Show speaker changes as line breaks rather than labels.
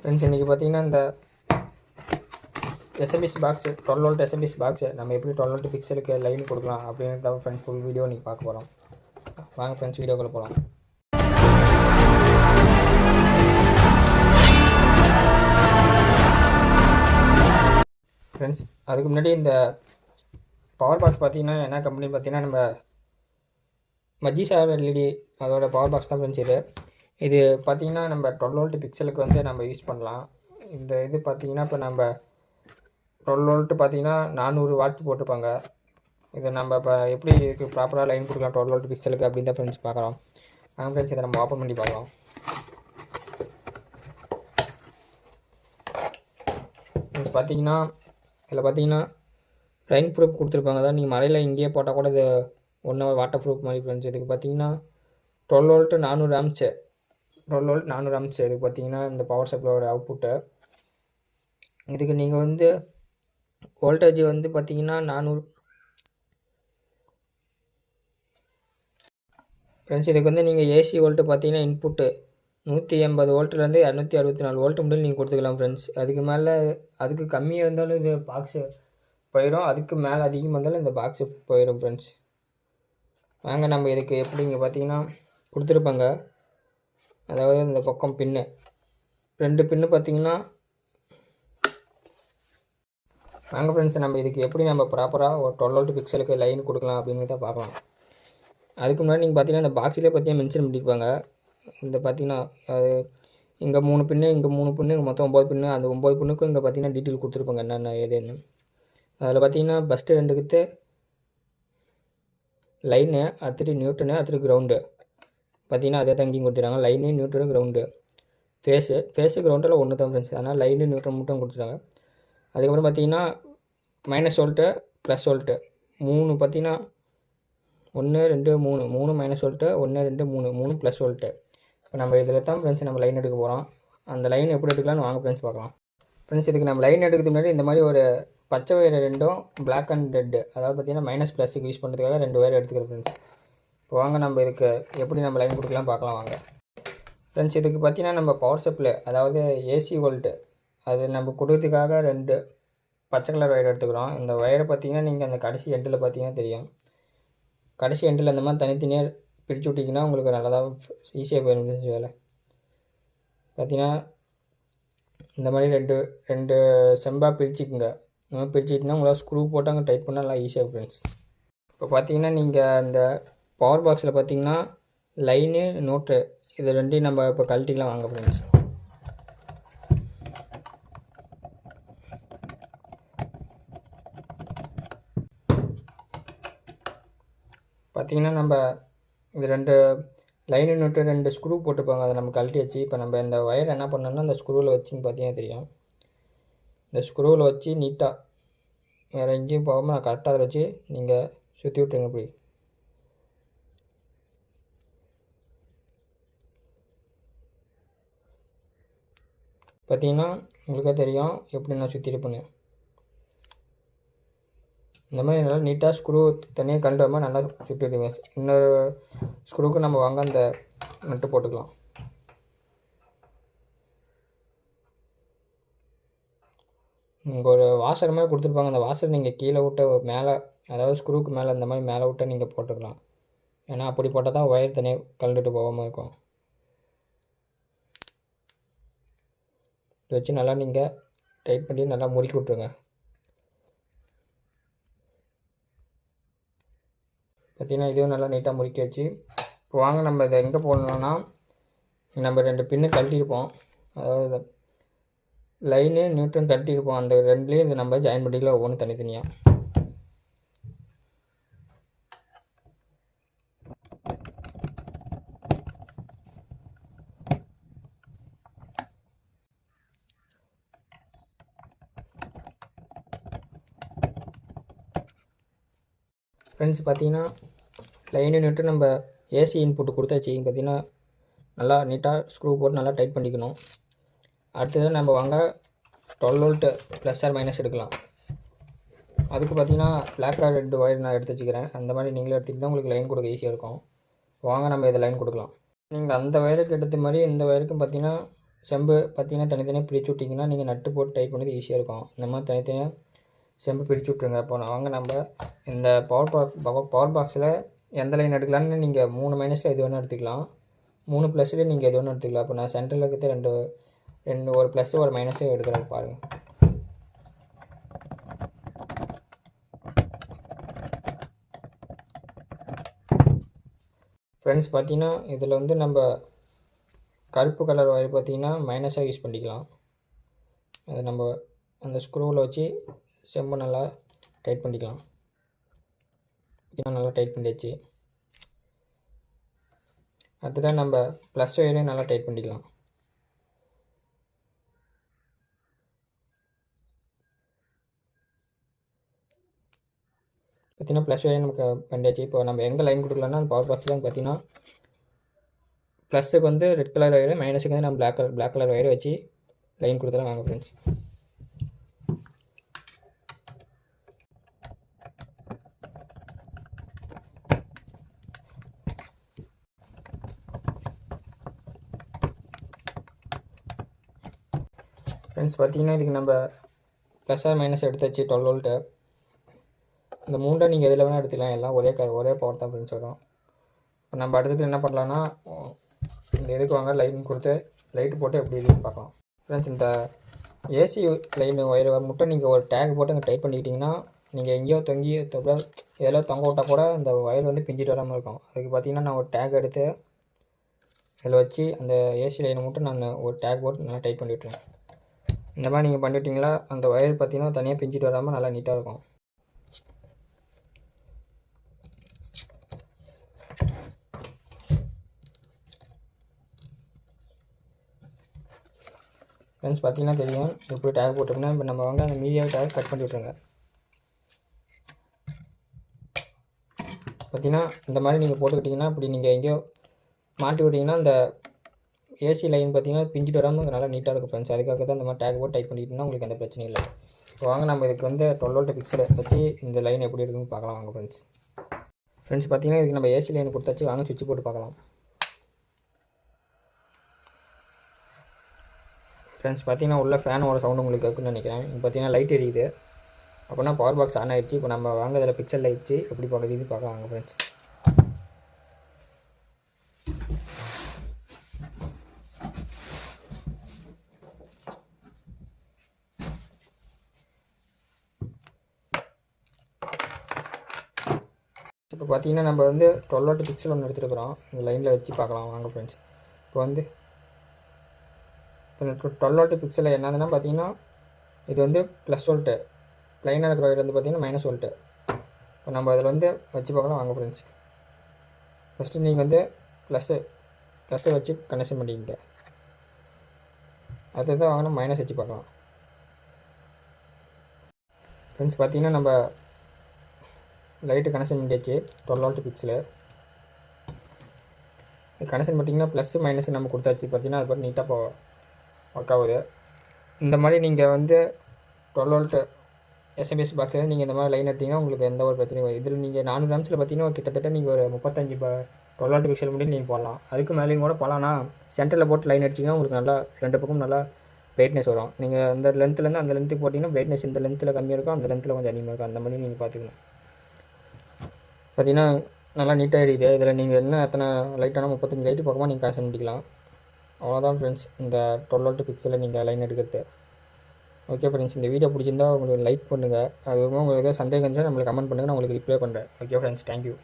Friends இன்றைக்கி பார்த்தீங்கன்னா இந்த SMPS box twelve volt SMPS box நம்ம எப்படி டுவெல் வோல்ட் பிக்சலுக்கு லைன் கொடுக்கலாம் அப்படின்னு தான் ஃப்ரெண்ட்ஸ் ஃபுல் வீடியோ இன்றைக்கி பார்க்க போகிறோம் வாங்க ஃப்ரெண்ட்ஸ் வீடியோக்குள்ளே போகலாம் ஃப்ரெண்ட்ஸ் அதுக்கு முன்னாடி இந்த பவர் பாக்ஸ் பார்த்தீங்கன்னா என்ன கம்பெனி பார்த்தீங்கன்னா நம்ம மஜிசா எல்இடி அதோட பவர் பாக்ஸ் தான் ஃப்ரெண்ட்ஸ் இது. இது பார்த்தீங்கன்னா நம்ம டுவெல் வோல்ட் பிக்சலுக்கு வந்து நம்ம யூஸ் பண்ணலாம். இந்த இது பார்த்தீங்கன்னா இப்போ நம்ம டுவெல் வோல்ட்டு பார்த்தீங்கன்னா நானூறு வாட்ஸ் போட்டிருப்பாங்க. இதை நம்ம இப்போ எப்படி இதுக்கு ப்ராப்பராக லைன் கொடுக்கலாம் டுவெல் வோல்ட் பிக்சலுக்கு அப்படின்னு தான் ஃப்ரெண்ட்ஸ் பார்க்குறோம். வாங்க ஃப்ரெண்ட்ஸ் இதை நம்ம ஓப்பன் பண்ணி பார்க்கலாம். ஃப்ரெண்ட்ஸ் பார்த்தீங்கன்னா இதில் பார்த்தீங்கன்னா லைன் ப்ரூஃப் கொடுத்துருப்பாங்க. தான் நீங்கள் மழையில் இங்கேயே போட்டால் கூட இது ஒன் ஹவர் வாட்டர் ப்ரூஃப் மாதிரி ஃப்ரெண்ட்ஸ் இதுக்கு பார்த்தீங்கன்னா டுவெல் வோல்ட்டு நானூறு ஆம்ஸு டுவெல் வோல்ட் நானூறு ஆம்ஸ் இது பார்த்தீங்கன்னா இந்த பவர் சப்ளையோட அவுட்புட்டை இதுக்கு நீங்கள் வந்து வோல்டேஜ் வந்து பார்த்தீங்கன்னா நானூறு. ஃப்ரெண்ட்ஸ் இதுக்கு வந்து நீங்கள் ஏசி வோல்ட்டு பார்த்தீங்கன்னா இன்புட்டு நூற்றி எண்பது வோல்ட்லேருந்து இரநூத்தி அறுபத்தி நாலு வோல்ட் முடியல நீங்கள் கொடுத்துக்கலாம் ஃப்ரெண்ட்ஸ் அதுக்கு மேலே அதுக்கு கம்மியாக இருந்தாலும் இது பாக்ஸு போயிடும். அதுக்கு மேலே அதிகமாக இருந்தாலும் இந்த பாக்ஸு போயிடும் ஃப்ரெண்ட்ஸ் வாங்க நம்ம இதுக்கு எப்படிங்க பார்த்தீங்கன்னா கொடுத்துருப்பாங்க. அதாவது இந்த பக்கம் பின்னு ரெண்டு பின்னு பார்த்தீங்கன்னா வாங்க ஃப்ரெண்ட்ஸ் நம்ம இதுக்கு எப்படி நம்ம ப்ராப்பராக ஒரு டுவெல் வோல்ட் பிக்சலுக்கு லைன் கொடுக்கலாம் அப்படின்னு தான் பார்க்கலாம். அதுக்கு முன்னாடி நீங்கள் பார்த்தீங்கன்னா இந்த பாக்ஸிலே பார்த்தீங்கன்னா மென்ஷன் பண்ணியிருப்பாங்க இந்த பார்த்தீங்கன்னா அது இங்கே மூணு பின்னு இங்கே மூணு பின்னு இங்கே மொத்தம் ஒம்பது பின்னு அந்த ஒம்பது பின்னுக்கும் இங்கே பார்த்தீங்கன்னா டீட்டெயில் கொடுத்துருப்பாங்க என்னென்ன ஏதுன்னு. அதில் பார்த்தீங்கன்னா ஃபஸ்ட்டு ரெண்டுக்கு லைனு அடுத்துட்டு நியூட்டனு அடுத்துட்டு கிரவுண்டு பார்த்தீங்கன்னா அதே தங்கியும் கொடுத்துருக்காங்க line neutral ground phase phase கிரவுண்டில் ஒன்று தான் ஃப்ரெண்ட்ஸ் அதனால் லைனு நியூட்ரு மட்டும் கொடுத்துருக்காங்க அதுக்கப்புறம் பார்த்தீங்கன்னா மைனஸ் வோல்ட்டு ப்ளஸ் வோல்ட்டு மூணு பார்த்தீங்கன்னா ஒன்று ரெண்டு மூணு. மூணு மைனஸ் வோல்ட்டு ஒன்று ரெண்டு மூணு. மூணு ப்ளஸ் வோல்ட்டு இப்போ நம்ம இதில் தான் ஃப்ரெண்ட்ஸ் நம்ம லைன் எடுக்க போகிறோம் அந்த லைன் எப்படி எடுக்கலாம்னு வாங்க ஃப்ரெண்ட்ஸ் பார்க்கலாம். ஃப்ரெண்ட்ஸ் இதுக்கு நம்ம லைன் எடுக்கிறதுக்கு முன்னாடி இந்த மாதிரி ஒரு பச்சை வயர் ரெண்டும் பிளாக் அண்ட் ரெட்டு அதாவது பார்த்தீங்கன்னா மைனஸ் ப்ளஸுக்கு யூஸ் பண்ணுறதுக்காக ரெண்டு வயர் எடுத்துக்கிறேன் ஃப்ரெண்ட்ஸ் இப்போ வாங்க நம்ம இதுக்கு எப்படி நம்ம லைன் கொடுக்கலாம் பார்க்கலாம் வாங்க. ஃப்ரெண்ட்ஸ் இதுக்கு பார்த்தீங்கன்னா நம்ம பவர் சப்ளை அதாவது ஏசி வோல்ட்டு அது நம்ம கொடுக்கறதுக்காக ரெண்டு பச்சை கலர் ஒயர் எடுத்துக்கிறோம். இந்த ஒயரை பார்த்தீங்கன்னா நீங்கள் அந்த கடைசி எண்டில் பார்த்தீங்கன்னா தெரியும். கடைசி எண்டில் அந்த மாதிரி தனித்தனியாக பிரித்து விட்டிங்கன்னா உங்களுக்கு நல்லதாக ஈஸியாக போயிடும் வேலை. பார்த்தீங்கன்னா இந்த மாதிரி ரெண்டு ரெண்டு செம்பாக பிரிச்சுக்குங்க. இந்த மாதிரி பிரிச்சுக்கிட்டிங்கன்னா உங்களால் ஸ்க்ரூ போட்டு அங்கே டைட் பண்ணால் நல்லா ஈஸியாக ஃப்ரெண்ட்ஸ் இப்போ பார்த்தீங்கன்னா நீங்கள் அந்த பவர் பாக்ஸில் பார்த்தீங்கன்னா லைனு நோட்டு இது ரெண்டையும் நம்ம இப்போ கழட்டிக்கலாம் வாங்க ஃப்ரெண்ட்ஸ் பார்த்தீங்கன்னா நம்ம இது ரெண்டு லைனு நோட்டு ரெண்டு ஸ்க்ரூ போட்டுப்பாங்க. அதை நம்ம கழட்டி வச்சு இப்போ நம்ம இந்த ஒயர் என்ன பண்ணோம்னா அந்த ஸ்க்ரூவில் வச்சுன்னு பார்த்தீங்கன்னா தெரியும். இந்த ஸ்க்ரூவில் வச்சு நீட்டாக வேறு எங்கேயும் போகாமல் கரெக்டாக அதை வச்சு நீங்கள் சுற்றி விட்டுருங்க இப்படி பார்த்தீங்கன்னா உங்களுக்கே தெரியும் எப்படி நான் சுற்றிட்டு இருப்பேன்னு. இந்த மாதிரி நல்லா நீட்டாக ஸ்க்ரூ தனியாக கழட்டு மாதிரி நல்லா சுற்றிடுவேன் இன்னொரு ஸ்க்ரூவுக்கு நம்ம வாங்க அந்த நட்டு போட்டுக்கலாம். இங்கே ஒரு வாசர் மாதிரி கொடுத்துருப்பாங்க. அந்த வாசர் நீங்கள் கீழே விட்ட மேலே அதாவது ஸ்க்ரூவுக்கு மேலே இந்த மாதிரி மேலே விட்ட நீங்கள் போட்டுக்கலாம். ஏன்னா அப்படி போட்டால் தான் ஒயர் தனியாக கழண்டுட்டு போகாமல் இருக்கும். இதை வச்சு நல்லா நீங்கள் டைட் பண்ணி நல்லா முறுக்கி விட்ருங்க பார்த்தீங்கன்னா இதுவும் நல்லா நீட்டாக முறுக்கி வச்சு இப்போ வாங்க நம்ம இதை எங்கே போடணும்னா நம்ம ரெண்டு பின்னு கழட்டியிருப்போம். அதாவது லைனு நியூட்ரன் கழட்டியிருப்போம். அந்த ரெண்டுலேயும் இது நம்ம ஜாயின் பண்ணிக்கலாம் ஒவ்வொன்றும் தனித்தனியாக ஃப்ரெண்ட்ஸ் பார்த்தீங்கன்னா லைனு நட்டு நம்ம ஏசி இன்புட் கொடுத்தாச்சு பார்த்தீங்கன்னா நல்லா நீட்டாக ஸ்க்ரூ போட்டு நல்லா டைட் பண்ணிக்கணும். அடுத்தது நம்ம வாங்க twelve volt plus or minus எடுக்கலாம். அதுக்கு பார்த்தீங்கன்னா பிளாக் ஆர் ரெட் ஒயர் நான் எடுத்து வச்சுக்கிறேன். அந்த மாதிரி நீங்களே எடுத்துக்கிட்டால் உங்களுக்கு லைன் கொடுக்க ஈஸியாக இருக்கும். வாங்க நம்ம இதை லைன் கொடுக்கலாம். நீங்கள் அந்த ஒயருக்கு எடுத்த மாதிரி இந்த ஒயருக்கும் பார்த்தீங்கன்னா செம்பு பார்த்தீங்கன்னா தனித்தனியாக பிரித்து விட்டிங்கன்னா நீங்கள் நட்டு போட்டு டைப் பண்ணது ஈஸியாக இருக்கும். இந்த மாதிரி தனித்தனியாக செம்பு பிரித்து விட்ருங்க இப்போ வாங்க நம்ம இந்த பவர் பாக் பவர் பாக்ஸில் எந்த லைன் எடுக்கலாம்னு நீங்கள் மூணு மைனஸில் எது வேணால் எடுத்துக்கலாம். மூணு ப்ளஸ்லேயே நீங்கள் எது வேணால் எடுத்துக்கலாம். இப்போ நான் சென்டரில் இருக்கிறது ரெண்டு ரெண்டு ஒரு ப்ளஸ் ஒரு மைனஸு எடுக்கிறேன் பாருங்கள் ஃப்ரெண்ட்ஸ் பார்த்தீங்கன்னா இதில் வந்து நம்ம கருப்பு கலர் ஒயர் பார்த்தீங்கன்னா மைனஸாக யூஸ் பண்ணிக்கலாம். அதை நம்ம அந்த ஸ்க்ரூவில் வச்சு செம்பை நல்லா டைட் பண்ணிக்கலாம். பார்த்தீங்கன்னா நல்லா டைட் பண்ணியாச்சு. அடுத்ததான் நம்ம ப்ளஸ் ஒயரையும் நல்லா டைட் பண்ணிக்கலாம். பார்த்தீங்கன்னா ப்ளஸ் ஒயர் நமக்கு பண்ணியாச்சு. இப்போ நம்ம எங்கே லைன் கொடுக்கலாம்னா அந்த பவர் தான் பார்த்தீங்கன்னா ப்ளஸுக்கு வந்து ரெட் கலர் ஒயர் மைனஸுக்கு வந்து நம்ம பிளாக் கலர் பிளாக் கலர் ஒயரை வச்சு லைன் கொடுத்துலாம் வாங்க ஃப்ரெண்ட்ஸ் ஃப்ரெண்ட்ஸ் பார்த்தீங்கன்னா இதுக்கு நம்ம ப்ளஸ் ஆர் மைனஸ் எடுத்தாச்சு டுவெல் வோல்ட்டு இந்த மூண்டை நீங்கள் எதில் வேணால் எடுத்துக்கலாம். எல்லாம் ஒரே க ஒரே பவர் தான் ஃப்ரெண்ட்ஸ் வரும் இப்போ நம்ம அடுத்தது என்ன பண்ணலான்னா இந்த இதுக்கு வாங்க? லைன் கொடுத்து லைட்டு போட்டு எப்படி இருக்குன்னு பார்க்கலாம். ஃப்ரெண்ட்ஸ் இந்த ஏசி லைன் ஒயர் மட்டும் நீங்கள் ஒரு டேக் போட்டு அங்கே டைப் பண்ணிக்கிட்டிங்கன்னா நீங்கள் எங்கேயோ தொங்கி தொங்க எதில் தொங்க விட்டால் கூட அந்த ஒயர் வந்து பிஞ்சிட்டு வராமல் இருக்கும். அதுக்கு பார்த்தீங்கன்னா நான் ஒரு டேக் எடுத்து இதில் வச்சு அந்த ஏசி லைனை மட்டும் நான் ஒரு டேக் போட்டு நல்லா டைப் பண்ணிவிட்ருவேன் இந்த மாதிரி நீங்கள் பண்ணிட்டீங்களா அந்த ஒயர் பார்த்தீங்கன்னா தனியாக பிஞ்சிட்டு வராமல் நல்லா நீட்டாக இருக்கும். ஃப்ரெண்ட்ஸ் பார்த்தீங்கன்னா தெரியும் எப்படி டேக் போட்டிருக்குன்னா இப்போ நம்ம வந்து அந்த மீடியாவை டேக் கட் பண்ணி விட்ருங்க பார்த்தீங்கன்னா இந்த மாதிரி நீங்கள் போட்டுக்கிட்டிங்கன்னா இப்படி நீங்கள் எங்கேயோ மாட்டி விட்டிங்கன்னா அந்த ஏசி லைன் பார்த்தீங்கன்னா பிஞ்சிட்டு வராமல் நல்லா நீட்டாக இருக்கும் ஃப்ரெண்ட்ஸ் அதுக்காக தான் இந்த மாதிரி டேக் போட்டு டைப் பண்ணிட்டுனா உங்களுக்கு எந்த பிரச்சனையும் இல்லை. இப்போ வாங்க நம்ம இதுக்கு வந்து டுவெல் வோல்ட் பிக்சலை வச்சு இந்த லைன் எப்படி இருக்குன்னு பார்க்கலாம். வாங்க ஃப்ரெண்ட்ஸ் ஃப்ரெண்ட்ஸ் பார்த்தீங்கன்னா இதுக்கு நம்ம ஏசி லைன் கொடுத்தாச்சு. வாங்க சுவிட்ச் போட்டு பார்க்கலாம். ஃப்ரெண்ட்ஸ் பார்த்தீங்கன்னா உள்ள ஃபேனோட சவுண்ட் உங்களுக்கு இருக்குன்னு நினைக்கிறேன். இப்போ பார்த்தீங்கன்னா லைட் எரியுது. அப்படின்னா பவர் பாக்ஸ் ஆன் ஆகிடுச்சு இப்போ நம்ம வாங்க இதில் பிக்சல் லைட்ச்சு எப்படி பார்க்குறது பார்க்கலாம். வாங்க ஃப்ரெண்ட்ஸ் இப்போ பார்த்தீங்கன்னா நம்ம வந்து டுவெல் வாட் பிக்சல் ஒன்று எடுத்துருக்குறோம். இந்த லைனில் வச்சு பார்க்கலாம். வாங்க ஃப்ரெண்ட்ஸ் இப்போ வந்து இப்போ டுவெல் வாட் பிக்சலில் என்னதுன்னா பார்த்தீங்கன்னா இது வந்து ப்ளஸ் வோல்ட்டு ப்ளைனாக இருக்கிற வந்து பார்த்தீங்கன்னா மைனஸ் வோல்ட்டு இப்போ நம்ம அதில் வந்து வச்சு பார்க்கலாம். வாங்க ஃப்ரெண்ட்ஸ் ஃபஸ்ட்டு நீங்கள் வந்து ப்ளஸ்ஸு ப்ளஸ்ஸை வச்சு கனெக்ஷன் பண்ணிக்கிங்க. அடுத்தது வாங்கினா மைனஸ் வச்சு பார்க்கலாம். ஃப்ரெண்ட்ஸ் பார்த்தீங்கன்னா நம்ம லைட்டு கனெக்ஷன் பண்ணியாச்சு டுவெல் வால்ட் பிக்ஸில் கனெக்ஷன் பார்த்திங்கன்னா ப்ளஸ்ஸு மைனஸ் நம்ம கொடுத்தாச்சு. பார்த்தீங்கன்னா அது பார்த்து நீட்டாக போ ஒர்க் ஆகுது. இந்த மாதிரி நீங்கள் வந்து டுவெல் வோல்ட்டு எஸ்எம்எஸ் பாக்ஸில் நீங்கள் இந்த மாதிரி லைன் எடுத்தீங்கன்னா உங்களுக்கு எந்த ஒரு பிரச்சனையும் இதில் நீங்கள் நானூறு ஆம்ஸில் பார்த்தீங்கன்னா கிட்டத்தட்ட நீங்கள் ஒரு முப்பத்தஞ்சு இப்போ டுவெல் வோல்ட் பிக்சல் முடியும் நீங்கள் போடலாம். அதுக்கு மேலேயும் கூட போகலான்னா சென்டரில் போட்டு லைன் அடிச்சிங்கன்னா உங்களுக்கு நல்லா ரெண்டு பக்கம் நல்லா பிரைட்னஸ் வரும். நீங்கள் அந்த லென்த்துலேருந்து அந்த லென்த்துக்கு போட்டிங்கன்னா பிரைட்னஸ் இந்த லென்த்தில் கம்மியாக இருக்கும் அந்த லென்த்தில் கொஞ்சம் அதிகமாக இருக்கும். அந்த மாதிரி நீங்கள் பார்த்துக்கணும் பார்த்தீங்கன்னா நல்லா நீட்டாக இருக்குது. இதில் நீங்கள் என்ன எத்தனை லைட்டான முப்பத்தஞ்சு லைட்டு பக்கமாக நீங்கள் காசு பண்ணிக்கலாம் அவ்வளோதான் ஃப்ரெண்ட்ஸ் இந்த டுவெல் வோல்ட் பிக்சலில் நீங்கள் லைன் எடுக்கிறது. ஓகே ஃப்ரெண்ட்ஸ் இந்த வீடியோ பிடிச்சிருந்தா உங்களுக்கு லைக் பண்ணுங்கள் அது உங்களுக்கு சந்தேகம் இருந்தால் நம்மளுக்கு கமெண்ட் பண்ணுங்கள் நான் உங்களுக்கு ரிப்ளை பண்ணுறேன் ஓகே ஃப்ரெண்ட்ஸ் தேங்க்யூ